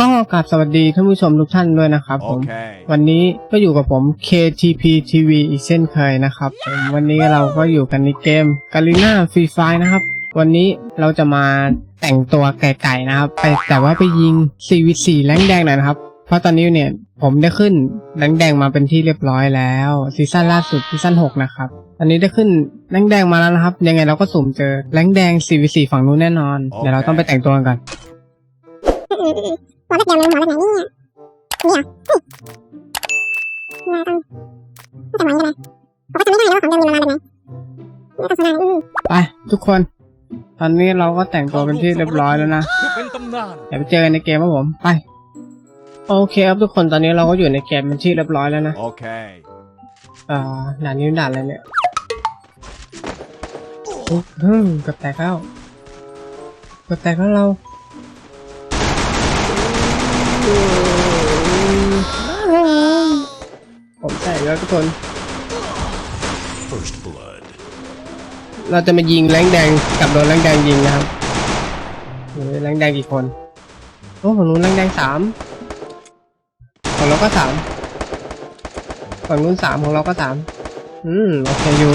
ก็กราบสวัสดีท่านผู้ชมทุกท่านด้วยนะครับผม Okay. วันนี้ก็อยู่กับผม KTP TV อีกเช่นเคยนะครับผมวันนี้เราก็อยู่กันในเกม g a l i n a Free Fire นะครับ วันนี้เราจะมาแต่งตัวไก่ๆนะครับ ไปแต่ว่าไปยิง 4v4 แรงแดงหน่อยนะครับ เพราะตอนนี้เนี่ยผมได้ขึ้นแรงแดงมาเป็นที่เรียบร้อยแล้วซีซั่นล่าสุดซีซั่น6นะครับตอนนี้ได้ขึ้นแรงแดงมาแล้วนะครับ ยังไงเราก็สุ่มเจอแรงแดง 4v4 ฝั่งนู้นแน่นอน เดี๋ยวเราต้องไปแต่งตัวกันก่ อนหัวแบบเดียวเลยหัวแบบไหนเนี่ยนี่เหรอเฮ้ยมาต้องไม่แต่หวังกันนะผมก็จำไม่ได้แล้วว่าของเดิมมีประมาณแบบไหนไม่ต้องสนานอืมไปทุกคน ตอนนี้เราก็แต่งตัวเป็นที่เรียบร้อยแล้วนะคือเป็นตำนานเดี๋ยวไปเจอกันในเกมครับผมไป โอเคครับทุกคนตอนนี้เราก็อยู่ในเกมเป็นที่เรียบร้อยแล้วนะ Okay. เอ่อด่านนี้ด่านอะไรเนี่ยโอ้เฮ้ยเกับแตกแล้วเกับแตกแล้วเรา ผมแตกแล้วทุกคน First blood. เราจะมายิงแรงแดงกับโดนแรงแดงยิงนะครับโอ้ยแรงแดงกี่คน โอ้ฝั่งนู้นแรงแดงสามของเราก็สามฝั่งนู้นสามของเราก็สามอืมโอเคอยู่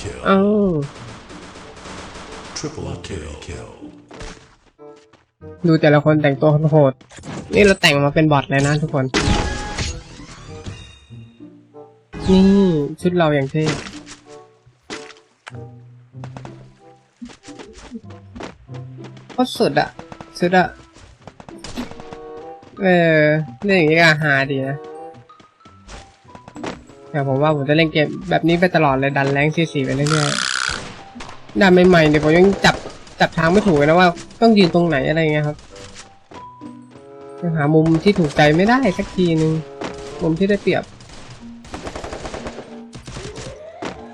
Kill. เอ้า Triple kill. ดูแต่ละคนแต่งตัวโหดนี่เราแต่งมาเป็นบอทเลยนะทุกคน นี่ชุดเราอย่างเท่ก็สุดอะสุดอะเออเล่นอย่างนี้ก็ฮาดีนะแต่ผมว่าผมจะเล่นเกมแบบนี้ไปตลอดเลยดันแรงซีซีไปเรื่อยๆดันใหม่ๆเนี่ยวผมยังจับ จับทางไม่ถูกเลยนะว่า ต้องยืนตรงไหนอะไรเงี้ยครับยังหามุมที่ถูกใจไม่ได้สักทีหนึ่งมุมที่ได้เปรียบ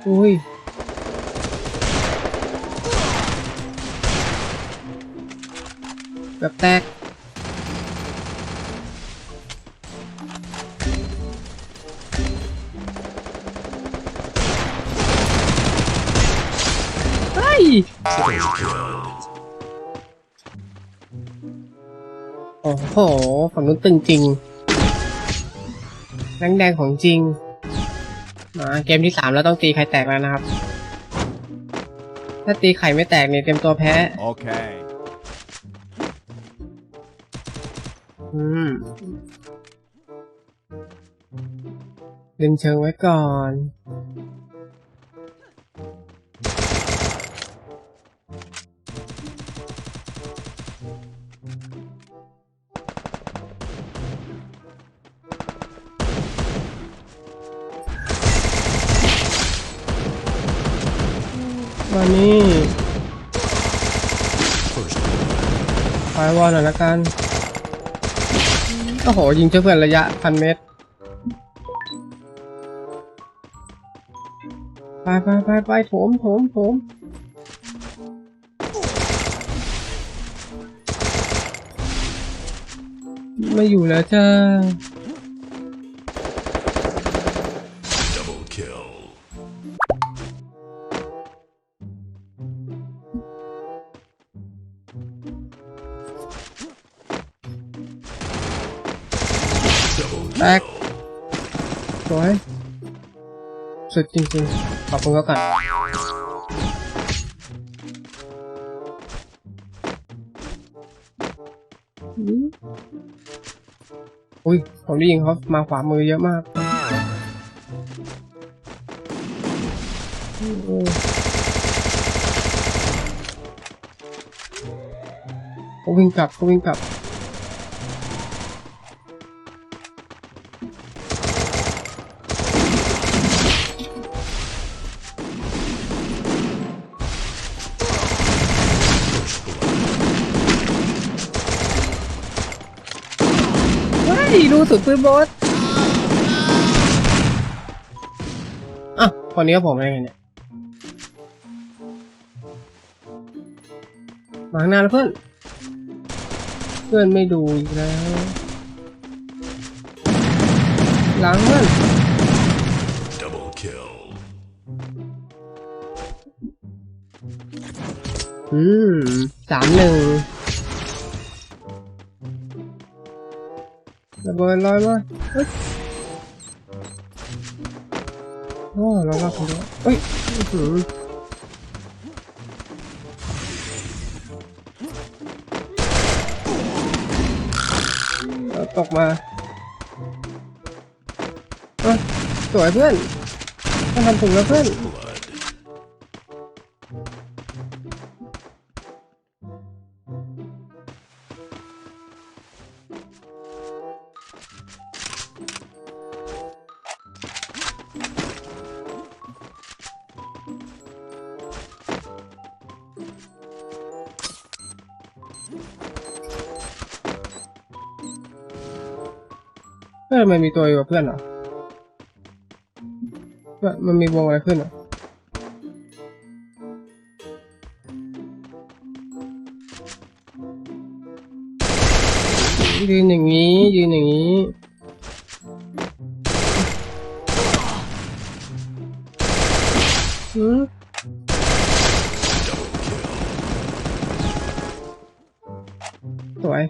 อุ้ยแบบแตก โอ้โห ฝั่งนู้นตึงจริงแรงแดงของจริง มาเกมที่สามแล้วต้องตีไข่แตกแล้วนะครับ ถ้าตีไข่ไม่แตกเนี่ยเตรียมตัวแพ้ Okay. อืมดึงเชิงไว้ก่อน วันนี้ First blood. ไฟวอลหน่อยละกันโอ้โห ยิงเจ้าเพื่อนระยะพันเมตร ไปไปไปไปโถมโถมโถมไม่อยู่แล้วจ้า แตกสวยสุดจริงๆ ขอบคุณก่อนอุ้ยผมได้ยินเขามาขวามือเยอะมากเขาวิ่งกลับเขาวิ่งกลับ ดูสุดปืนบอสอะคนนี้ก็ผมเองเนี่ย มาข้างหน้าแล้วเพื่อน เพื่อนไม่ดูอีกแล้ว หลังเพื่อน Double kill. อืมสามหนึ่ง ระเบิดลอยมาเฮ้ยโอ้เราว่าคุณด้วเฮ้ยอื้อหือตกมาเอ้ยสวยเพื่อนต้องทำถูกแล้วเพื่อน เพื่อนมันมีตัวอยู่กับเพื่อนเหรอเพื่อนมันมีวงอะไรขึ้นเหรอ ยืนอย่างนี้ ยืนอย่างนี้ หืมสวย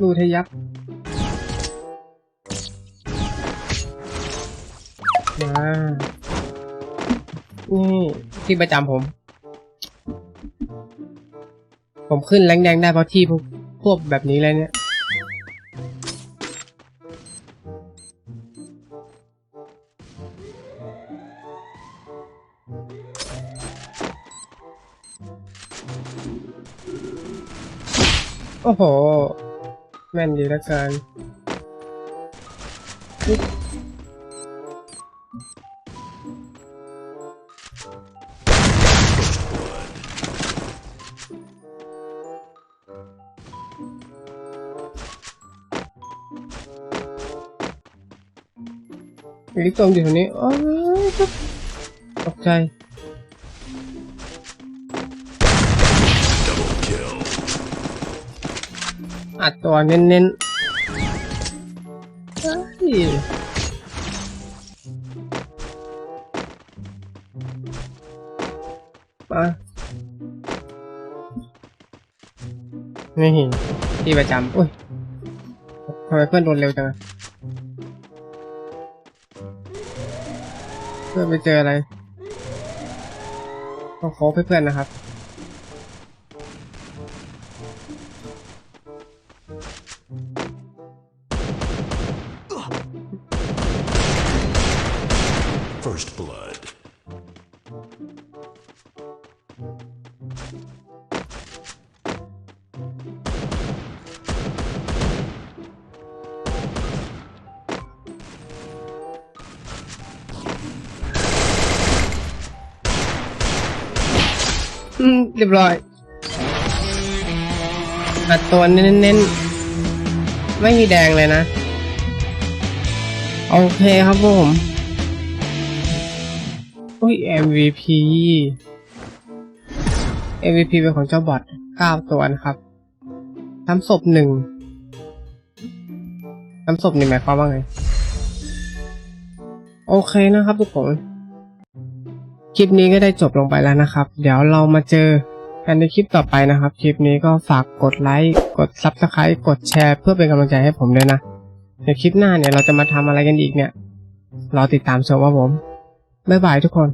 ดูทะยักมา นี่ที่ประจำผม ผมขึ้นแรงแดงได้เพราะที่พวก พวกแบบนี้เลยเนี่ยโอ้โห แม่นดีล้วกัน อุ๊ยอีกตัวอยู่ตรงนี้โอ้ยตกใจอัดตัวเน้นๆเฮ้ยมานี่ที่ประจำอุ้ยทำไมเพื่อนโดนเร็วจัง พื่อนไปเจออะไร ต้องโค้งให้เพื่อนนะครับ First blood. อืมเรียบร้อยอัดตัวเน้นๆ ไม่มีแดงเลยนะ โอเคครับผมอุ้ย MVP MVP เป็นของเจ้าบอท9ตัวนะครับทำศพหนึ่งทำศพนี่หมายความว่าไง โอเคนะครับทุกคน คลิปนี้ก็ได้จบลงไปแล้วนะครับ เดี๋ยวเรามาเจอกันในคลิปต่อไปนะครับ คลิปนี้ก็ฝากกดไลค์ กด Subscribe กดแชร์เพื่อเป็นกำลังใจให้ผมด้วยนะ ในคลิปหน้าเนี่ยเราจะมาทำอะไรกันอีกเนี่ย รอติดตามชมว่าผม บ๊ายบายทุกคน